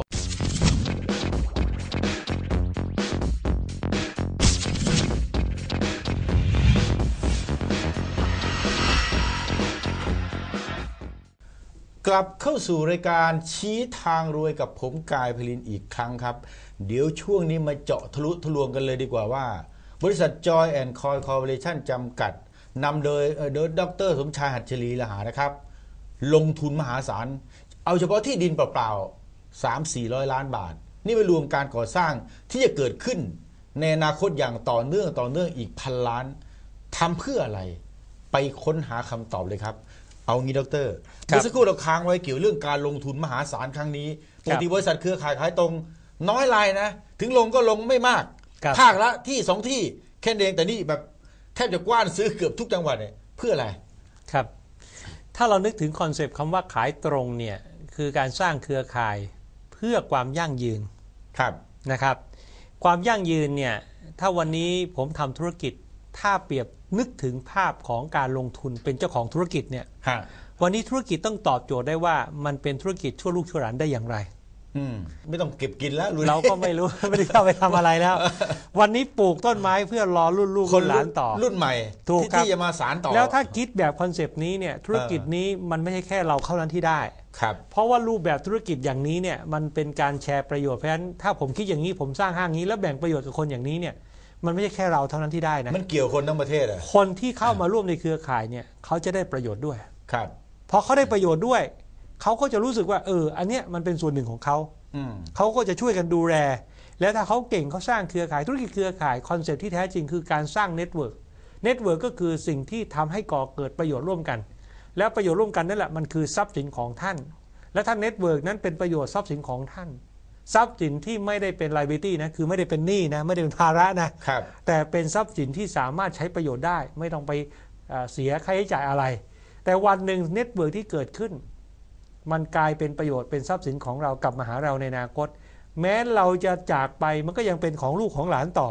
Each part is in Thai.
บ กลับเข้าสู่รายการชี้ทางรวยกับผมกายพลินอีกครั้งครับ เดี๋ยวช่วงนี้มาเจาะทะลุทะลวงกันเลยดีกว่าว่า บริษัท Joy and Coy Corporation จำกัดนำโดยโดยดรสมชายหัตถลีละหานะครับ ลงทุนมหาศาล เอาเฉพาะที่ดินเปล่าๆ 3 4 0 0 ล้านบาท นี่ไม่รวมการก่อสร้างที่จะเกิดขึ้น ในอนาคตอย่างต่อเนื่องต่อเนื่องอีกพันล้านทำเพื่ออะไร ไปค้นหาคำตอบเลยครับ เอางี้ดรครับเมื่อสักครู่เราค้างไว้เกี่ยวเรื่องการลงทุนมหาศาลครั้งนี้ปกติบริษัทเครือข่ายขายตรง น้อยรายนะ ถึงลงก็ลงไม่มากครับภาคละที่สองที่แค่นั้นเองแต่นี่แบบแทบจะกว้านซื้อเกือบทุกจังหวัดเนี่ยเพื่ออะไรครับ ถ้าเรานึกถึงคอนเซปต์คำว่าขายตรงเนี่ยคือการสร้างเครือข่ายเพื่อความยั่งยืนครับนะครับ ความยั่งยืนเนี่ยถ้าวันนี้ผมทำธุรกิจ ถ้าเปรียบนึกถึงภาพของการลงทุนเป็นเจ้าของธุรกิจเนี่ยฮะวันนี้ธุรกิจต้องตอบโจทย์ได้ว่ามันเป็นธุรกิจชั่วลูกชั่วหลานได้อย่างไรอืมไม่ต้องเก็บกินแล้วลุยเราก็ไม่รู้ ไม่ได้เข้าไปทำอะไรแล้ว วันนี้ปลูกต้นไม้เพื่อรอรุ่นลูกครุ่นนหลานต่อ รุ่นใหม่ถูกที่ครับที่จะมาสารต่อ แล้วถ้าคิดแบบคอนเซปต์นี้เนี่ยธุรกิจนี้มันไม่ใช่แค่เราเข้านั้นที่ได้ครับเพราะว่ารูปแบบธุรกิจอย่างนี้เนี่ยมันเป็นการแชร์ประโยชน์เพราะฉะนั้นถ้าผมคิดอย่างนี้ผมสร้างห้างนี้แล้วแบ่งประโยชน์กับคนอย่างนี้เนี่ย มันไม่ใช่แค่เราเท่านั้นที่ได้นะมันเกี่ยวคนทั้งประเทศอะคนที่เข้ามาร่วมในเครือข่ายเนี่ยเขาจะได้ประโยชน์ด้วยครับพอเขาได้ประโยชน์ด้วยเขาก็จะรู้สึกว่าเออ อันเนี้ยมันเป็นส่วนหนึ่งของเขาอืมเขาก็จะช่วยกันดูแลแล้วถ้าเขาเก่งเขาสร้างเครือข่ายธุรกิจเครือข่ายคอนเซ็ปต์ที่แท้จริงคือการสร้างเน็ตเวิร์กเน็ตเวิร์กก็คือสิ่งที่ทำให้ก่อเกิดประโยชน์ร่วมกัน แล้วประโยชน์ร่วมกันนั่นแหละมันคือทรัพย์สินของท่าน และถ้าเน็ตเวิร์กนั้นเป็นประโยชน์ทรัพย์สินของท่าน ทรัพย์สินที่ไม่ได้เป็น liability นะคือไม่ได้เป็นหนี้นะไม่ได้เป็นภาระนะครับ แต่เป็นทรัพย์สินที่สามารถใช้ประโยชน์ได้ ไม่ต้องไปเอ่อเสียค่าใช้จ่ายอะไร แต่วันหนึ่งเน็ตเวิร์กที่เกิดขึ้น มันกลายเป็นประโยชน์เป็นทรัพย์สินของเรากลับมาหาเราในอนาคต แม้เราจะจากไปมันก็ยังเป็นของลูกของหลานต่อ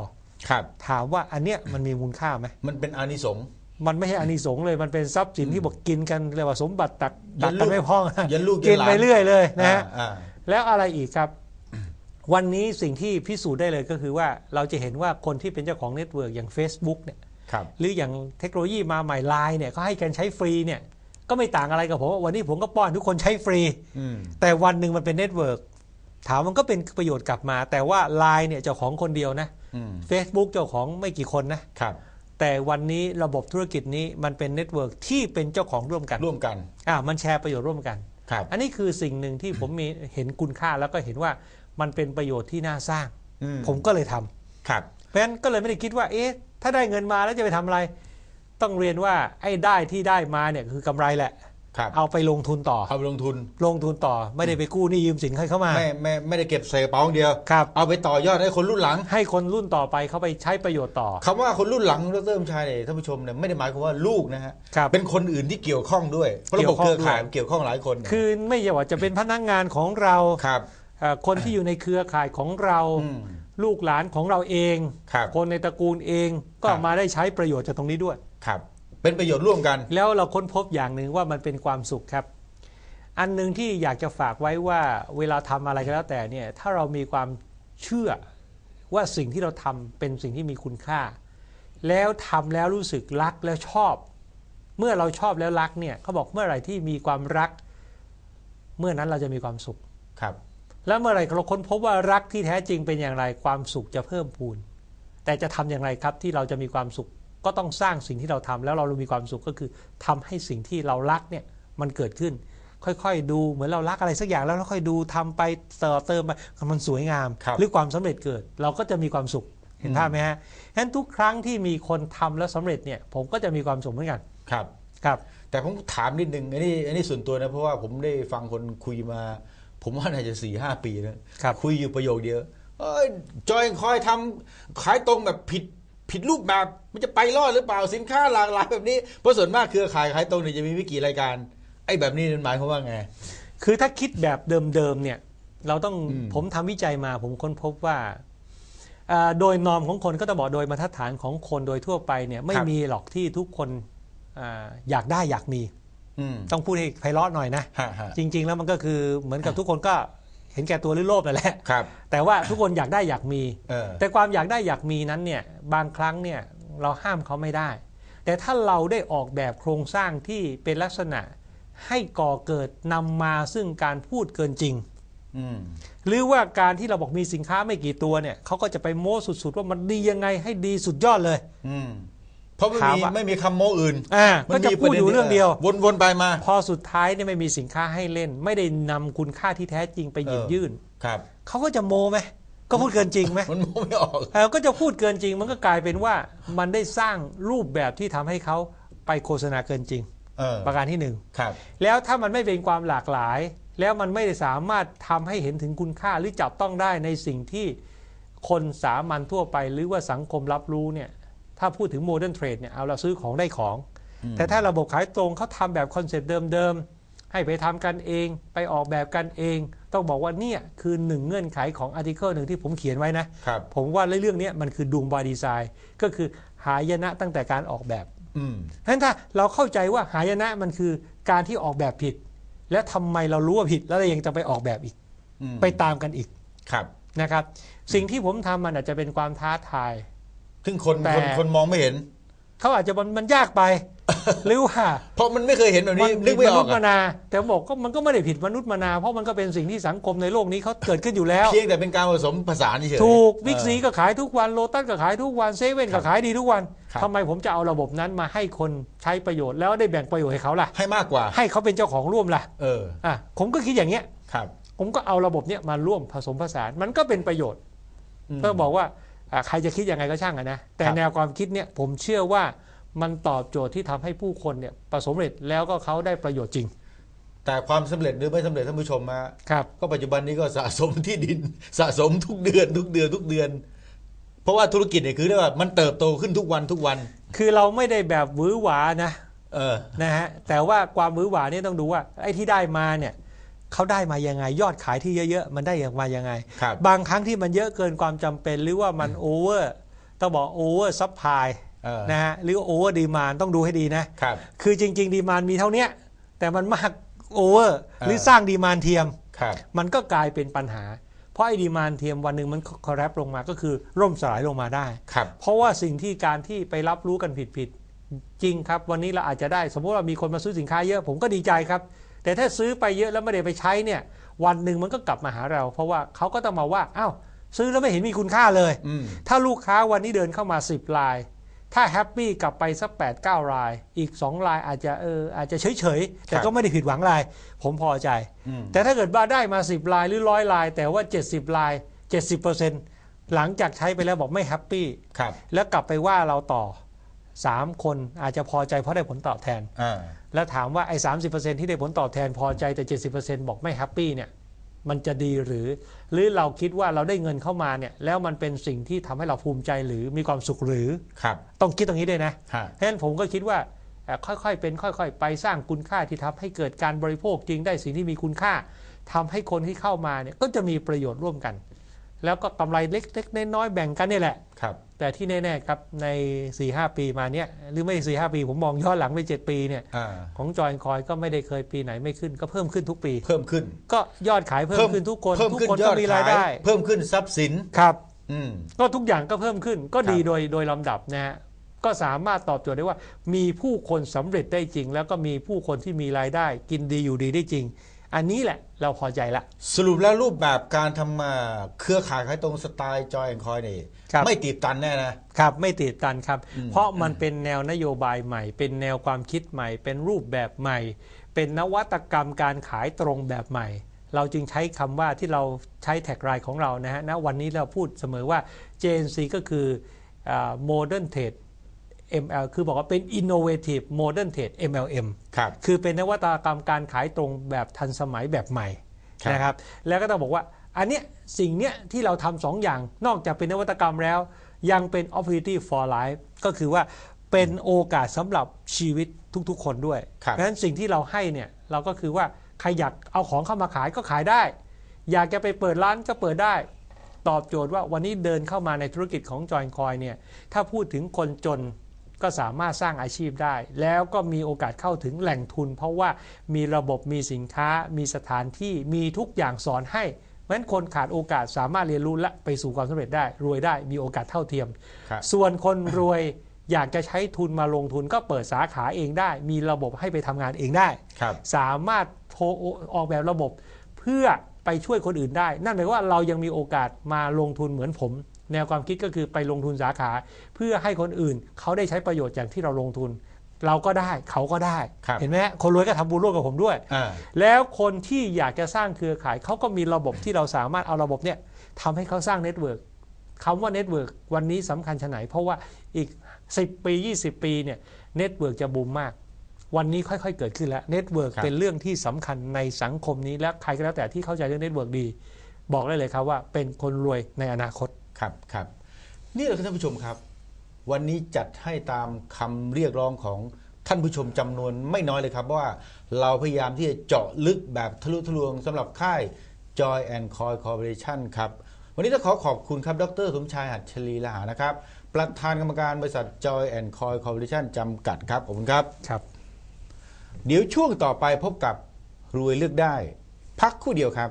ครับ ถามว่าอันเนี้ยมันมีมูลค่าไหมมันเป็นอานิสงส์ มันไม่ใช่อานิสงส์เลยมันเป็นทรัพย์สินที่บอกกินกันเรียกว่าสมบัติตักยัตักนลูกันกไม่พองยันลูกยันกินหลาน ไปเรื่อยเลยนะฮะ อ่าแล้วอะไรอีกครับ วันนี้สิ่งที่พิสูจน์ได้เลยก็คือว่าเราจะเห็นว่าคนที่เป็นเจ้าของเน็ตเวิร์กอย่าง Facebook เนี่ยครับหรืออย่างเทคโนโลยีมาใหม่ไลน์เนี่ยเขาให้กันใช้ฟรีเนี่ยก็ไม่ต่างอะไรกับผมวันนี้ผมก็ป้อนทุกคนใช้ฟรีอืมแต่วันหนึ่งมันเป็นเน็ตเวิร์กถามมันก็เป็นประโยชน์กลับมา แต่ว่าไลน์เนี่ยเจ้าของคนเดียวนะอืม Facebook เจ้าของไม่กี่คนนะครับแต่วันนี้ระบบธุรกิจนี้มันเป็นเน็ตเวิร์กที่เป็นเจ้าของร่วมกันร่วมกันอ่ามันแชร์ประโยชน์ร่วมกันครับอันนี้คือสิ่งหนึ่งที่ผมมีเห็นคุณค่าแล้วก็เห็นว่า มันเป็นประโยชน์ที่น่าสร้าง อืผมก็เลยทำครับเพราะฉะนั้นก็เลยไม่ได้คิดว่า เอ๊ะ ถ้าได้เงินมาแล้วจะไปทำอะไร ต้องเรียนว่าไอ้ได้ที่ได้มาเนี่ยคือกำไรแหละ ครับเอาไปลงทุนต่อ เอาไปลงทุนลงทุนต่อไม่ได้ไปกู้หนี้ยืมสินใครเข้ามาไม่ไม่ไม่ได้เก็บใส่กระเป๋าอย่างเดียว ครับ เอาไปต่อยอดให้คนรุ่นหลังให้คนรุ่นต่อไปเขาไปใช้ประโยชน์ต่อคำว่าคนรุ่นหลังดรมชัยเนี่ยท่านผู้ชมเนี่ยไม่ได้หมายความว่าลูกนะฮะครับ เป็นคนอื่นที่เกี่ยวข้องด้วยเพราะระบบเกี่เคยวข้องรือข่ายด้วย มันเกี่ยวข้องหลายคนคือไม่ใช่ว่าจะเป็นพนักงานของเรา ครับเอ่อ คนที่อยู่ในเครือข่ายของเราอืมลูกหลานของเราเองครับคนในตระกูลเองก็ครับมาได้ใช้ประโยชน์จากตรงนี้ด้วยครับ เป็นประโยชน์ร่วมกัน แล้วเราค้นพบอย่างหนึ่งว่ามันเป็นความสุขครับ อันหนึ่งที่อยากจะฝากไว้ว่าเวลาทำอะไรก็แล้วแต่เนี่ยถ้าเรามีความเชื่อว่าสิ่งที่เราทำเป็นสิ่งที่มีคุณค่า แล้วทำแล้วรู้สึกรักแล้วชอบ เมื่อเราชอบแล้วรักเนี่ยเขาบอกเมื่อไหร่ที่มีความรัก เมื่อนั้นเราจะมีความสุขครับ แล้วเมื่อไหร่เราค้นพบว่ารักที่แท้จริงเป็นอย่างไรความสุขจะเพิ่มพูน แต่จะทำอย่างไรครับที่เราจะมีความสุขก็ต้องสร้างสิ่งที่เราทำแล้วเรามีความสุขก็คือทำให้สิ่งที่เรารักเนี่ยมันเกิดขึ้น ค่อยๆ ดูเหมือนเรารักอะไรสักอย่างแล้วเราค่อยดูทำไปเติมเติมไปมันสวยงามครับหรือความสำเร็จเกิด เราก็จะมีความสุขเห็นภาพไหมฮะฉะนั้นทุกครั้งที่มีคนทำแล้วสำเร็จเนี่ยผมก็จะมีความสุขเหมือนกันครับครับ แต่ผมถามนิดนึงอันนี้อันนี้ส่วนตัวนะเพราะว่าผมได้ฟังคนคุยมา ผมว่าน่าจะสี่ห้าปีนะครับคุยอยู่ประโยคเดียวเอ้ยจอยคอยทำขายตรงแบบผิดผิดรูปแบบมันจะไปรอดหรือเปล่าสินค้าหลากหลายแบบนี้เพราะส่วนมากเครือข่ายขายตรงเนี่ยจะมีไม่กี่รายการ ไอ้แบบนี้มันหมายความว่าไง คือถ้าคิดแบบเดิมๆเนี่ย เราต้องอืมผมทำวิจัยมาผมค้นพบว่าอ่าโดยนอมของคนก็ต้องบอกโดยมาตรฐานของคนโดยทั่วไปเนี่ยไม่มีหรอกที่ทุกคนอาอยากได้อยากมีอืม ต้องพูดให้ไพเราะหน่อยนะฮะฮะจริง ๆ แล้วมันก็คือเหมือนกับทุกคนก็เห็นแก่ตัวหรือโลภนั่นแหละครับแต่ว่าทุกคนอยากได้อยากมีเออแต่ความอยากได้อยากมีนั้นเนี่ยบางครั้งเนี่ยเราห้ามเขาไม่ได้ แต่ถ้าเราได้ออกแบบโครงสร้างที่เป็นลักษณะให้ก่อเกิดนำมาซึ่งการพูดเกินจริงอืมหรือว่าการที่เราบอกมีสินค้าไม่กี่ตัวเนี่ยเขาก็จะไปโม้สุดๆ ว่ามันดียังไงให้ดีสุดยอดเลยอืม เพราะไม่ถามมีว่าไม่มีคำโม้อื่นอ่ามัก็จะพูดอยู่เรื่องเดียว วนๆไปมา พอสุดท้ายเนี่ยไม่มีสินค้าให้เล่น ไม่ได้นำคุณค่าที่แท้จริงไปหยิบเออ ยื่นครับ เขาก็จะโม้ไหมก็พูดเกินจริงไหม มันโม้ไม่ออก เออก็จะพูดเกินจริงมันก็กลายเป็นว่ามันได้สร้างรูปแบบที่ทำให้เขาไปโฆษณาเกินจริง เออประการที่หนึ่งครับแล้วถ้ามันไม่เป็นความหลากหลาย แล้วมันไม่ได้สามารถทำให้เห็นถึงคุณค่าหรือจับต้องได้ในสิ่งที่คนสามัญทั่วไปหรือว่าสังคมรับรู้เนี่ย ถ้าพูดถึงโมเดิร์นเทรดเนี่ยเอาเราซื้อของได้ของ แต่ถ้าระบบขายตรงเขาทำแบบคอนเซ็ปต์เดิมๆ ให้ไปทำกันเองไปออกแบบกันเอง ต้องบอกว่าเนี่ยคือหนึ่งเงื่อนไขของอาร์ติเคิลหนึ่งที่ผมเขียนไว้นะครับผมว่าเรื่องเนี้ยมันคือดุงบายดีไซน์ก็คือหายนะตั้งแต่การออกแบบอืมฉะนั้นถ้าเราเข้าใจว่าหายนะมันคือการที่ออกแบบผิด และทำไมเรารู้ว่าผิดแล้วเรายังจะไปออกแบบอีกอืมไปตามกันอีกครับนะครับ สิ่งที่ผมทำมันอาจจะเป็นความท้าทาย ซึ่งคนแต่ คนคนมองไม่เห็น เขาอาจจะมันมันยากไป หรือว่าเพราะมันไม่เคยเห็นแบบมันี้นนึผิกดไม่มอนุอษกย์มาอะนา แต่บอกก็มันก็ไม่ได้ผิดมนุษย์มานา เพราะมันก็เป็นสิ่งที่สังคมในโลกนี้เขาเกิดขึ้นอยู่แล้ว เพียงแต่เป็นการผสมผสานเฉยๆถูกวิกเออ ซีก็ขายทุกวันโลตัสก็ขายทุกวันเซเว่นครัก็บขายดีทุกวันครับ ทำไมผมจะเอาระบบนั้นมาให้คนใช้ประโยชน์แล้วได้แบ่งประโยชน์ให้เขาล่ะ ให้มากกว่า ให้เขาเป็นเจ้าของร่วมล่ะเอออะผมก็คิดอย่างเงี้ย ครับผมก็เอาระบบเนี้ยมาร่วมผสมผสานมันก็เป็นประโยชน์ม ก็บอกว่าอะ ใครจะคิดยังไงก็ช่างอะนะ แต่ครับแนวความคิดเนี่ยผมเชื่อว่ามันตอบโจทย์ที่ทำให้ผู้คนเนี่ยประสบเร็จแล้วก็เขาได้ประโยชน์จริง แต่ความสำเร็จหรือไม่สำเร็จท่านผู้ชมมาครับก็ปัจจุบันนี้ก็สะสมที่ดินสะสมทุกเดือน ทุกเดือนทุกเดือน เพราะว่าธุรกิจเนี่ยคือเรียกว่ามันเติบโตขึ้นทุกวันทุกวัน คือเราไม่ได้แบบหวือหวานะเออนะฮะแต่ว่าความหวือหวาเนี่ยต้องดูว่าไอ้ที่ได้มาเนี่ย เขาได้มายังไง ยอดขายที่เยอะๆ มันได้มายังไง ครับ บางครั้งที่มันเยอะเกินความจำเป็น หรือว่ามันโอเวอร์ต้องบอกโอเวอร์ซัพพลายเออ นะฮะหรือโอเวอร์ดีมานต้องดูให้ดีนะ ครับ คือจริง ๆ ดีมานมีเท่าเนี้ยแต่มันมากโอเวอร์เออหรือสร้างดีมานเทียม ครับ มันก็กลายเป็นปัญหา เพราะไอ้ดีมานเทียมวันหนึ่งมันคอแรปลงมาก็คือร่มสลายลงมาได้ ครับ เพราะว่าสิ่งที่การที่ไปรับรู้กันผิดๆจริงครับ วันนี้เราอาจจะได้สมมติว่ามีคนมาซื้อสินค้าเยอะ ผมก็ดีใจครับ แต่ถ้าซื้อไปเยอะแล้วไม่ได้ไปใช้เนี่ยวันหนึ่งมันก็กลับมาหาเรา เพราะว่าเขาก็ต้องมาว่าอ้าวซื้อแล้วไม่เห็นมีคุณค่าเลยอืมถ้าลูกค้าวันนี้เดินเข้ามา 10ราย ถ้าแฮปปี้กลับไปสัก8 9ราย อีก 2 รายอาจจะเอออาจจะเฉยๆ แต่ครับก็ไม่ได้ผิดหวังราย ผมพอใจอืมแต่ถ้าเกิดว่าได้มา 10รายหรือร้อยราย แต่ว่า 70ราย 70%หลังจากใช้ไปแล้วบอกไม่แฮปปี้ครับแล้วกลับไปว่าเราต่อ 3คนอาจจะพอใจเพราะได้ผลตอบแทน อ่าแล้วถามว่าไอ้สาที่ได้ผลตอบแทนพอใจแต่ 70%บอกไม่แฮปปี้เนี่ยมันจะดีหรือ หรือเราคิดว่าเราได้เงินเข้ามาเนี่ยแล้วมันเป็นสิ่งที่ทำให้เราภูมิใจหรือมีความสุขหรือครับต้องคิดตรงนี้ด้วยนะ ฮะ เพราะฉะนั้นผมก็คิดว่าเอ่อค่อยๆ เป็นค่อยๆ ไปสร้างคุณค่าที่ทำให้เกิดการบริโภคจริงได้สิ่งที่มีคุณค่าทำให้คนที่เข้ามาเนี่ยก็จะมีประโยชน์ร่วมกัน แล้วก็กำไรเล็กๆน้อยๆแบ่งกันนี่แหละ ครับ แต่ที่แน่ๆครับใน 4-5 ปีมาเนี่ยหรือไม่สี่ห้าปี ผมมองย้อนหลังไป 7 ปีเนี่ยอ่า ของจอยคอยก็ไม่ได้เคยปีไหนไม่ขึ้น ก็เพิ่มขึ้นทุกปี เพิ่มขึ้นก็ยอดขายเพิ่มขึ้นทุกคนเพิ่มทุกขึ้นคนยก็อดมีรายขายได้เพิ่มขึ้นทรัพย์สิน ครับ อืม ก็ทุกอย่างก็เพิ่มขึ้นก็ดีครับ โดยโดยลำดับนะฮะก็สามารถตอบโจทย์ได้ว่า มีผู้คนสำเร็จได้จริง แล้วก็มีผู้คนที่มีรายได้ กินดีอยู่ดีได้จริง อันนี้แหละเราพอใจละ สรุปแล้วรูปแบบการทำมาเครือข่ายขายตรงสไตล์จอยแอนคอยนี่ครับ ไม่ตีบตันแน่นะ ครับไม่ติดตันครับ อืม เพราะมันเป็นแนวนโยบายใหม่ เป็นแนวความคิดใหม่ เป็นรูปแบบใหม่ เป็นนวัตกรรมการขายตรงแบบใหม่ เราจึงใช้คำว่าที่เราใช้แท็กไลน์ของเรานะฮะณวันนี้เราพูดเสมอว่า JNC ก็คืออ่า Modern Trade ML คือบอกว่าเป็น Innovative Modern Trade MLM ครับคือเป็นนวัตกรรมการขายตรงแบบทันสมัยแบบใหม่ครับนะครับแล้วก็ต้องบอกว่าอันเนี้ยสิ่งเนี้ยที่เราทำสองอย่างนอกจากเป็นนวัตกรรมแล้ว ยังเป็น opportunity for life ก็คือว่าเป็นโอกาสสำหรับชีวิตทุกๆ คนด้วยครับเพราะฉะนั้นสิ่งที่เราให้เนี่ยเราก็คือว่าใครอยากเอาของเข้ามาขายก็ขายได้ อยากจะไปเปิดร้านก็เปิดได้ ตอบโจทย์ว่าวันนี้เดินเข้ามาในธุรกิจของจอยคอยเนี่ยถ้าพูดถึงคนจน ก็สามารถสร้างอาชีพได้ แล้วก็มีโอกาสเข้าถึงแหล่งทุน เพราะว่ามีระบบมีสินค้า มีสถานที่มีทุกอย่างสอนให้เพราะฉะนั้นคนขาดโอกาสสามารถเรียนรู้และไปสู่ความสำเร็จได้ รวยได้มีโอกาสเท่าเทียมครับส่วนคนรวยอยากจะใช้ทุนมาลงทุนก็เปิดสาขาเองได้ มีระบบให้ไปทำงานเองได้ครับสามารถโทรออกแบบระบบเพื่อไปช่วยคนอื่นได้ นั่นหมายความว่าเรายังมีโอกาสมาลงทุนเหมือนผม แนวความคิดก็คือไปลงทุนสาขา เพื่อให้คนอื่นเขาได้ใช้ประโยชน์อย่างที่เราลงทุน เราก็ได้เขาก็ได้ครับเห็นไหมฮะคนรวยก็ทำบุญร่วมกับผมด้วยอ่าแล้วคนที่อยากจะสร้างเครือข่ายเขาก็มีระบบที่เราสามารถเอาระบบเนี่ยทำให้เขาสร้างเน็ตเวิร์กคำว่าเน็ตเวิร์กวันนี้สำคัญชะไหน เพราะว่าอีก 10 ปี 20 ปีเนี่ยเน็ตเวิร์กจะบูมมากวันนี้ค่อยๆ เกิดขึ้นแล้วเน็ตเวิร์กครับเป็นเรื่องที่สำคัญในสังคมนี้และใครก็แล้วแต่ที่เข้าใจเรื่องเน็ตเวิร์กดี บอกได้เลยครับว่าเป็นคนรวยในอนาคต ครับครับนี่แหละครับท่านผู้ชมครับ วันนี้จัดให้ตามคำเรียกร้องของท่านผู้ชมจำนวนไม่น้อยเลยครับว่าเราพยายามที่จะเจาะลึกแบบทะลุทะลวงสำหรับค่าย Joy and Coy Corporation ครับวันนี้ต้องขอขอบคุณครับ ดรสมชายหัตถลีลาหานะครับ ประธานกรรมการบริษัท Joy and Coy Corporation จำกัดครับขอบคุณครับ ครับ เดี๋ยวช่วงต่อไปพบกับรวยเลือกได้ พักครู่เดียวครับ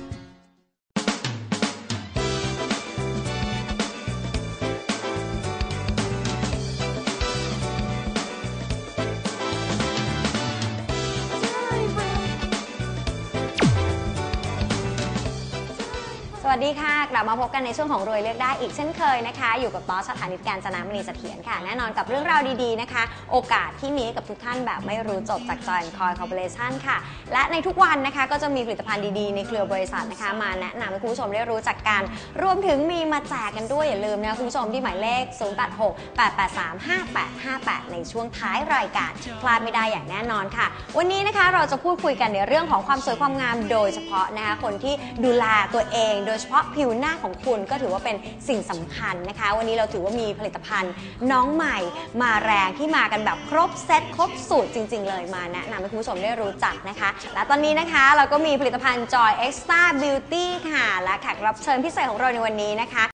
วัสดีค่ะ กลับมาพบกันในช่วงของรวยเลือกได้อีกเช่นเคยนะคะ อยู่กับตอสสถานิตการจนามณีเสถียรค่ะ แน่นอนกับเรื่องราวดีๆนะคะ โอกาสที่มีให้กับทุกท่านแบบไม่รู้จบจาก Joy Coy Corporation ค่ะ และในทุกวันนะคะก็จะมีผลิตภัณฑ์ดีๆในเครือบริษัทนะคะ มาแนะนำให้คุณผู้ชมได้รู้จักกัน รวมถึงมีมาแจกกันด้วยอย่าลืมนะคุณผู้ชมที่หมายเลข 0868835858 ในช่วงท้ายรายการพลาดไม่ได้อย่างแน่นอนค่ะ วันนี้นะคะเราจะพูดคุยกันในเรื่องของความสวยความงามโดยเฉพาะนะคะคนที่ดูแลตัวเองโดยเฉพาะผิวหน้าของคุณก็ถือว่าเป็นสิ่งสำคัญนะคะ วันนี้เราถือว่ามีผลิตภัณฑ์น้องใหม่มาแรงที่มากันแบบครบเซตครบสูตรจริง ๆ เลยมาแนะนำให้คุณผู้ชมได้รู้จักนะคะ และตอนนี้นะคะเราก็มีผลิตภัณฑ์ Joy Extra Beauty ค่ะ และแขกรับเชิญพิเศษของเราในวันนี้นะคะ